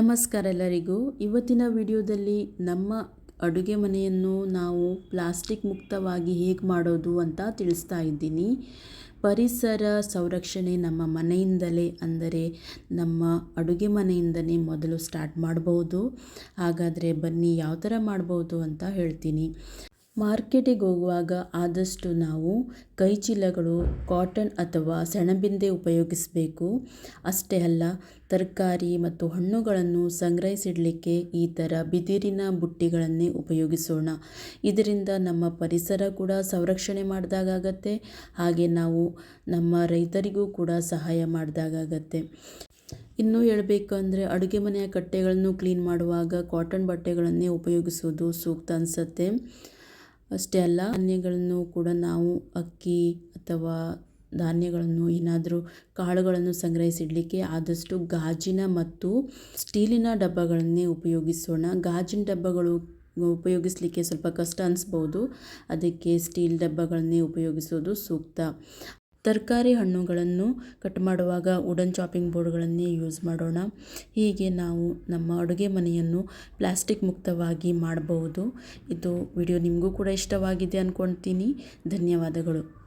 ನಮಸ್ಕಾರ ಎಲ್ಲರಿಗೂ. ಇವತ್ತಿನ ವಿಡಿಯೋದಲ್ಲಿ ನಮ್ಮ ಅಡುಗೆ ಮನೆಯನ್ನು ನಾವು ಪ್ಲಾಸ್ಟಿಕ್ ಮುಕ್ತವಾಗಿ ಹೇಗೆ ಮಾಡೋದು ಅಂತ ತಿಳಿಸ್ತಾ ಇದ್ದೀನಿ. ಪರಿಸರ ಸಂರಕ್ಷಣೆ ನಮ್ಮ ಮನೆಯಿಂದಲೇ, ಅಂದರೆ ನಮ್ಮ ಅಡುಗೆ ಮನೆಯಿಂದಲೇ ಮೊದಲು ಸ್ಟಾರ್ಟ್ ಮಾಡ್ಬೋದು. ಹಾಗಾದರೆ ಬನ್ನಿ ಯಾವ ಥರ ಮಾಡ್ಬೋದು ಅಂತ ಹೇಳ್ತೀನಿ. ಮಾರ್ಕೆಟಿಗೆ ಹೋಗುವಾಗ ಆದಷ್ಟು ನಾವು ಕೈ ಚೀಲಗಳು ಕಾಟನ್ ಅಥವಾ ಸೆಣಬಿಂದೆ ಉಪಯೋಗಿಸಬೇಕು. ಅಷ್ಟೇ ಅಲ್ಲ, ತರಕಾರಿ ಮತ್ತು ಹಣ್ಣುಗಳನ್ನು ಸಂಗ್ರಹಿಸಿಡಲಿಕ್ಕೆ ಈ ಥರ ಬಿದಿರಿನ ಬುಟ್ಟಿಗಳನ್ನೇ ಉಪಯೋಗಿಸೋಣ. ಇದರಿಂದ ನಮ್ಮ ಪರಿಸರ ಕೂಡ ಸಂರಕ್ಷಣೆ ಮಾಡಿದಾಗತ್ತೆ ಹಾಗೆ ನಾವು ನಮ್ಮ ರೈತರಿಗೂ ಕೂಡ ಸಹಾಯ ಮಾಡಿದಾಗತ್ತೆ ಇನ್ನೂ ಹೇಳಬೇಕು ಅಂದರೆ, ಅಡುಗೆ ಮನೆಯ ಕಟ್ಟೆಗಳನ್ನು ಕ್ಲೀನ್ ಮಾಡುವಾಗ ಕಾಟನ್ ಬಟ್ಟೆಗಳನ್ನೇ ಉಪಯೋಗಿಸೋದು ಸೂಕ್ತ ಅನಿಸುತ್ತೆ. ಅಷ್ಟೇ ಅಲ್ಲ, ಧಾನ್ಯಗಳನ್ನು ಕೂಡ ನಾವು ಅಕ್ಕಿ ಅಥವಾ ಧಾನ್ಯಗಳನ್ನು ಏನಾದರೂ ಕಾಳುಗಳನ್ನು ಸಂಗ್ರಹಿಸಿಡಲಿಕ್ಕೆ ಆದಷ್ಟು ಗಾಜಿನ ಮತ್ತು ಸ್ಟೀಲಿನ ಡಬ್ಬಗಳನ್ನೇ ಉಪಯೋಗಿಸೋಣ. ಗಾಜಿನ ಡಬ್ಬಗಳು ಉಪಯೋಗಿಸಲಿಕ್ಕೆ ಸ್ವಲ್ಪ ಕಷ್ಟ ಅನಿಸ್ಬೋದು. ಅದಕ್ಕೆ ಸ್ಟೀಲ್ ಡಬ್ಬಗಳನ್ನೇ ಉಪಯೋಗಿಸೋದು ಸೂಕ್ತ. ತರಕಾರಿ ಹಣ್ಣುಗಳನ್ನು ಕಟ್ ಮಾಡುವಾಗ ವುಡನ್ ಚಾಪಿಂಗ್ ಬೋರ್ಡ್ಗಳನ್ನೇ ಯೂಸ್ ಮಾಡೋಣ. ಹೀಗೆ ನಾವು ನಮ್ಮ ಅಡುಗೆ ಮನೆಯನ್ನು ಪ್ಲಾಸ್ಟಿಕ್ ಮುಕ್ತವಾಗಿ ಮಾಡಬಹುದು. ಇದು ವಿಡಿಯೋ ನಿಮಗೂ ಕೂಡ ಇಷ್ಟವಾಗಿದೆ ಅಂದ್ಕೊಳ್ತೀನಿ ಧನ್ಯವಾದಗಳು.